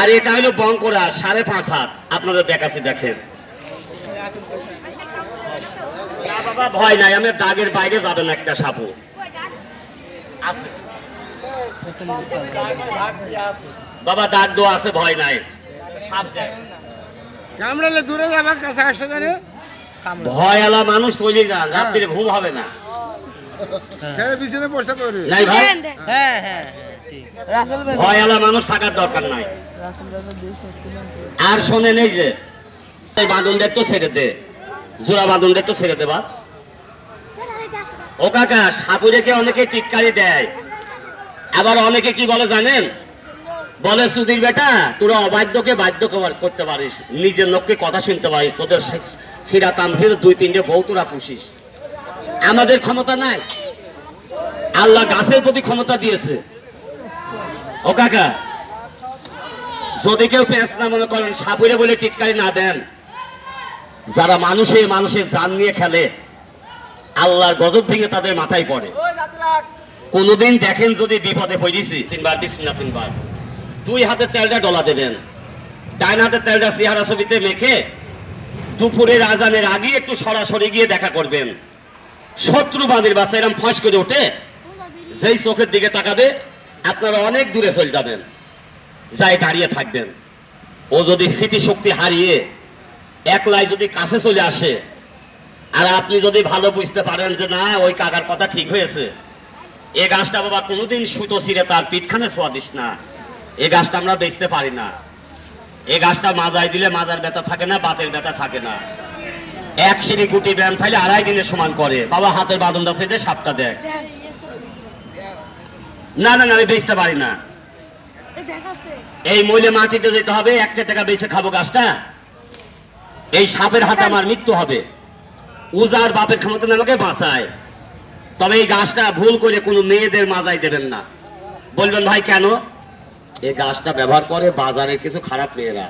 আর এটা হলো বঙ্করা সাড়ে পাঁচ হাত। আপনাদের দেখাচ্ছে দেখেন। বাবা ভয় নাই আমি দাগের বাইরে যাবেন একটা সাপু। বাবা দাগ দোয়া আছে ভয় নাই। সাপ কামড়ালে দূরে যাবার কাছে আসতে জানে ভয় আলা মানুষ চলে যান রাত্রিরে ঘুম হবে না। বিছানে বসে পড়বে নাই ভাই? হ্যাঁ হ্যাঁ। ঠিক ভয় আলা মানুষ থাকার দরকার নাই। আর শোনেন এই যে একটু ছেড়ে দে। জোড়া একটু ছেড়ে ও কাকা সাপুরেকে অনেকে টিটকারি দেয়। আবার অনেকে কি বলে জানেন? বলে সুধীর বেটা তোরা অবাধ্যকে বাধ্য করতে পারিস। নিজের লোককে কথা শুনতে পারিস। তোদের সিরা তামফির দুই তিনটে বউ তোরা পুষিস। আমাদের ক্ষমতা নাই। আল্লাহ গাছের প্রতি ক্ষমতা দিয়েছে। ও কাকা যদি কেউ পেঁচ না মনে করেন সাপুরে বলে টিটকারি না দেন। যারা মানুষে মানুষের জান নিয়ে খেলে আল্লাহর গজব ভেঙে তাদের মাথায় পড়ে। কোনোদিন দেখেন যদি বিপদে পড়েছি তিনবার বিসমিল্লাহ তিনবার। দুই হাতে তেলটা ডলা দেবেন। ডাইন হাতের তেলটা চেহারা ছবিতে মেখে দুপুরের আজানের আগে একটু সরাসরি গিয়ে দেখা করবেন। শত্রু বাঁধের বাচ্চা এরম ফাঁস করে ওঠে যেই চোখের দিকে তাকাবে আপনারা অনেক দূরে চলে যাবেন যাই দাঁড়িয়ে থাকবেন। ও যদি স্মৃতিশক্তি হারিয়ে একলাই যদি কাছে চলে আসে, আর আপনি যদি ভালো বুঝতে পারেন যে না, ওই কাকার কথা ঠিক হয়েছে। এ গাছটা বাবা কোনোদিন সুতো ছিঁড়ে তার পিঠখানে ছোঁয়া দিস না। এ গাছটা আমরা বেচতে পারি না। এ গাছটা মাজায় দিলে মাজার ব্যথা থাকে না বাতের ব্যথা থাকে না। এক সিঁড়ি গুটি ব্যায়াম থাকলে আড়াই দিনে সমান করে। বাবা হাতের বাদনটা ছেড়ে সাপটা দেয় না না না আমি বেচতে পারি না। এই মহিলা মাটিতে যেতে হবে একটা টাকা বেঁচে খাব গাছটা। এই সাপের হাতে আমার মৃত্যু হবে। উজার বাপের ক্ষমতা না আমাকে বাঁচায়। তবে এই গাছটা ভুল করে কোনো মেয়েদের মাজায় দেবেন না। বলবেন ভাই কেন? এই গাছটা ব্যবহার করে বাজারের কিছু খারাপ মেয়েরা।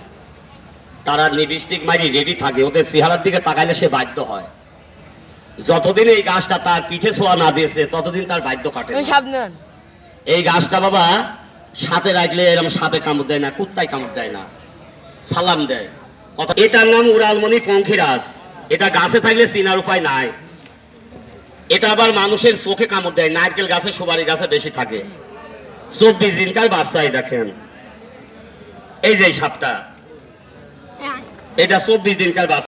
তারা লিপস্টিক মারি রেডি থাকে ওদের চেহারার দিকে তাকাইলে সে বাধ্য হয়। যতদিন এই গাছটা তার পিঠে ছোঁয়া না দিয়েছে ততদিন তার বাধ্য কাটে সাবধান। এই গাছটা বাবা সাথে রাখলে এরকম সাপে কামড় দেয় না কুত্তায় কামড় দেয় না। সালাম দেয়। অর্থাৎ এটার নাম উড়ালমণি পঙ্খিরাজ। এটা গাছে থাকলে চিনার উপায় নাই। এটা আবার মানুষের চোখে কামড় দেয় নারকেল গাছে সুপারি গাছে বেশি থাকে। চব্বিশ দিনকার বাচ্চাই দেখেন। এই যে সাপটা। এটা চব্বিশ দিনকার বাচ্চা।